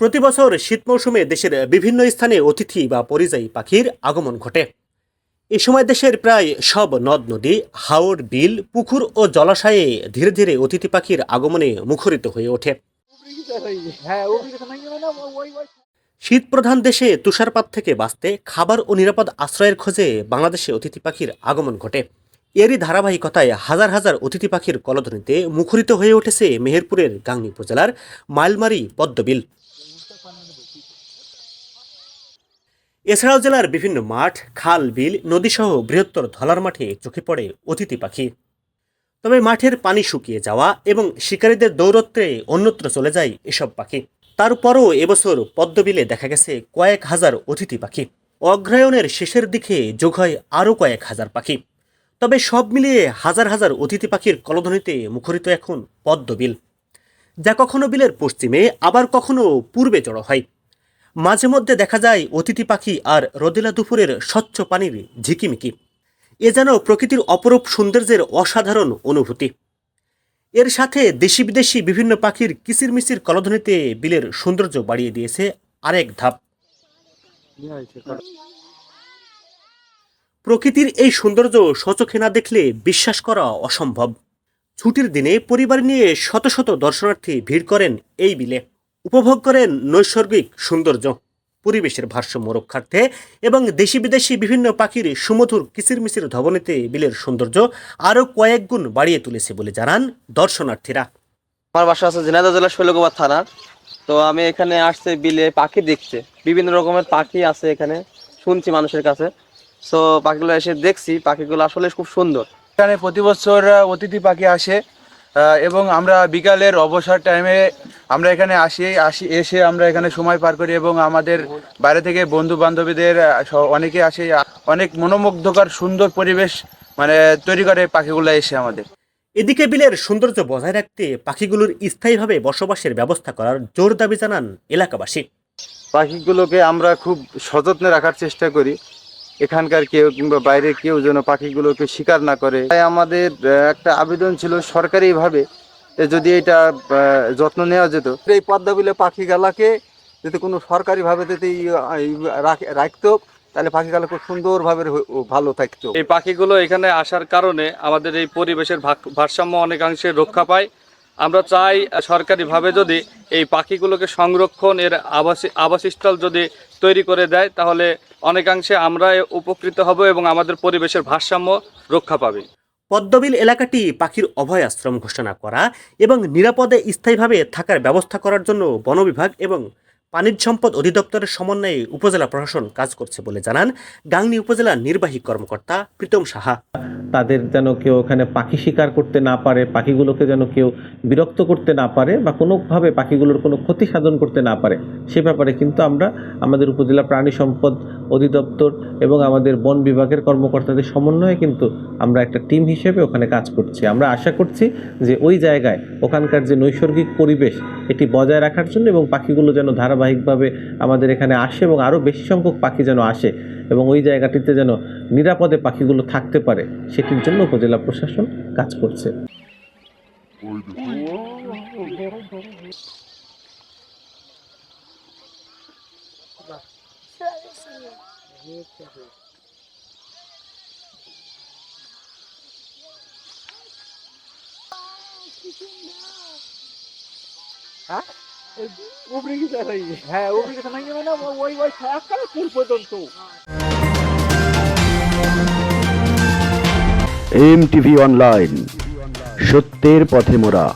প্রতি বছর শীত মৌসুমে দেশের বিভিন্ন স্থানে অতিথি বা পরিযায়ী পাখির আগমন ঘটে। এ সময় দেশের প্রায় সব নদ, নদী হাওড় বিল, পুকুর ও জলাশয়ে ধীরে ধীরে অতিথি পাখির আগমনে মুখরিত হয়ে ওঠে। শীত প্রধান দেশে তুষারপাত থেকে বাঁচতে, খাবার ও নিরাপদ আশ্রয়ের খোঁজে বাংলাদেশে অতিথি পাখির আগমন ঘটে। এরই ধারাবাহিকতায় হাজার হাজার অতিথি পাখির কলধ্বনিতে মুখরিত হয়ে উঠেছে মেহেরপুরের গাংনী উপজেলার মাইলমারি পদ্মবিল। এছাড়াও জেলার বিভিন্ন মাঠ, খাল, বিল, নদীসহ বৃহত্তর ধলার মাঠে চোখে পড়ে অতিথি পাখি। তবে মাঠের পানি শুকিয়ে যাওয়া এবং শিকারীদের দৌরত্বে অন্যত্র চলে যায় এসব পাখি। তারপরও এবছর পদ্মবিলে দেখা গেছে কয়েক হাজার অতিথি পাখি। অগ্রায়ণের শেষের দিকে যোগ হয় আরও কয়েক হাজার পাখি। তবে সব মিলিয়ে হাজার হাজার অতিথি পাখির কলধ্বনিতে মুখরিত এখন পদ্মবিল। যা কখনো বিলের পশ্চিমে, আবার কখনো পূর্বে জড়ো হয়। মাঝে মধ্যে দেখা যায় অতিথি পাখি আর রোদেলা দুপুরের স্বচ্ছ পানির ঝিকিমিকি। এ যেন প্রকৃতির অপরূপ সৌন্দর্যের অসাধারণ অনুভূতি। এর সাথে দেশি বিদেশি বিভিন্ন পাখির কিচিরমিচির কলধ্বনিতে বিলের সৌন্দর্য বাড়িয়ে দিয়েছে আরেক ধাপ। প্রকৃতির এই সৌন্দর্য সচোখে না দেখলে বিশ্বাস করা অসম্ভব। ছুটির দিনে পরিবার নিয়ে শত শত দর্শনার্থী ভিড় করেন এই বিলে। উপভোগ করেন নৈসর্গিক সৌন্দর্য পরিবেশের ভারসাম্য রক্ষার্থে এবং দেশি বিদেশি বিভিন্ন পাখির সুমধুর কিচিরমিচির ধবনীতে বিলের সৌন্দর্য আরও কয়েক গুণ বাড়িয়ে তুলেছে বলে জানান দর্শনার্থীরা। আমার বাসা আছে ঝিনাইদহ জেলার শৈলকুমার থানার তো আমি এখানে আসছে বিলে পাখি দেখতে। বিভিন্ন রকমের পাখি আছে এখানে শুনছি মানুষের কাছে। সো পাখিগুলো এসে দেখছি পাখিগুলো আসলে খুব সুন্দর। এখানে প্রতি বছর অতিথি পাখি আসে। এবং আমরা বিকালের অবসর টাইমে আমরা এখানে আসি আসি এসে আমরা এখানে সময় পার করি এবং আমাদের বাইরে থেকে বন্ধু বান্ধবীদের অনেকে আসে অনেক মনোমুগ্ধকর সুন্দর পরিবেশ মানে তৈরি করে পাখিগুলো এসে আমাদের। এদিকে বিলের সৌন্দর্য বজায় রাখতে পাখিগুলোর স্থায়ীভাবে বসবাসের ব্যবস্থা করার জোর দাবি জানান এলাকাবাসী। পাখিগুলোকে আমরা খুব সযত্নে রাখার চেষ্টা করি। এখানকার কেউ কিংবা বাইরের কেউ যেন পাখিগুলোকে শিকার না করে। তাই আমাদের একটা আবেদন ছিল সরকারিভাবে যদি এটা যত্ন নেওয়া যেত। এই পদ্মাবিলে পাখিগুলাকে যদি কোনো সরকারিভাবে যদি রাখতো তাহলে পাখিগুলো খুব সুন্দরভাবে ভালো থাকতো। এই পাখিগুলো এখানে আসার কারণে আমাদের এই পরিবেশের ভারসাম্য অনেকাংশে রক্ষা পায়। আমরা চাই সরকারিভাবে যদি এই পাখিগুলোকে সংরক্ষণ এর আবাস, আবাসস্থল যদি তৈরি করে দেয়, তাহলে অনেকাংশে আমরা উপকৃত হব এবং আমাদের পরিবেশের ভারসাম্য রক্ষা পাবে। পদ্মবিল এলাকাটি পাখির অভয় আশ্রম ঘোষণা করা এবং নিরাপদে স্থায়ীভাবে থাকার ব্যবস্থা করার জন্য বন বিভাগ এবং পানিজ সম্পদ অধিদপ্তরের সমন্বয়ে উপজেলা প্রশাসন কাজ করছে বলে জানান গাংনী উপজেলার নির্বাহী কর্মকর্তা প্রীতম সাহা। তাদের যেন কেউ ওখানে পাখি শিকার করতে না পারে, পাখিগুলোকে যেন কেউ বিরক্ত করতে না পারে বা কোনোভাবে পাখিগুলোর কোনো ক্ষতি সাধন করতে না পারে, সে ব্যাপারে কিন্তু আমরা আমাদের উপজেলা প্রাণী সম্পদ অধিদপ্তর এবং আমাদের বন বিভাগের কর্মকর্তাদের সমন্বয়ে কিন্তু আমরা একটা টিম হিসেবে ওখানে কাজ করছি। আমরা আশা করছি যে ওই জায়গায় ওখানকার যে নৈসর্গিক পরিবেশ, এটি বজায় রাখার জন্য এবং পাখিগুলো যেন ধারাবাহিকভাবে আমাদের এখানে আসে এবং আরও বেশি সংখ্যক পাখি যেন আসে এবং ওই জায়গাটিতে যেন নিরাপদে পাখিগুলো থাকতে পারে, সেটির জন্য উপজেলা প্রশাসন কাজ করছে। উপরে গেছে হ্যাঁ উপরে গেছে নাকি মানে ওই ওই একেবারে পুল পর্যন্ত। এম টিভি অনলাইন, সত্যের পথে মোরা।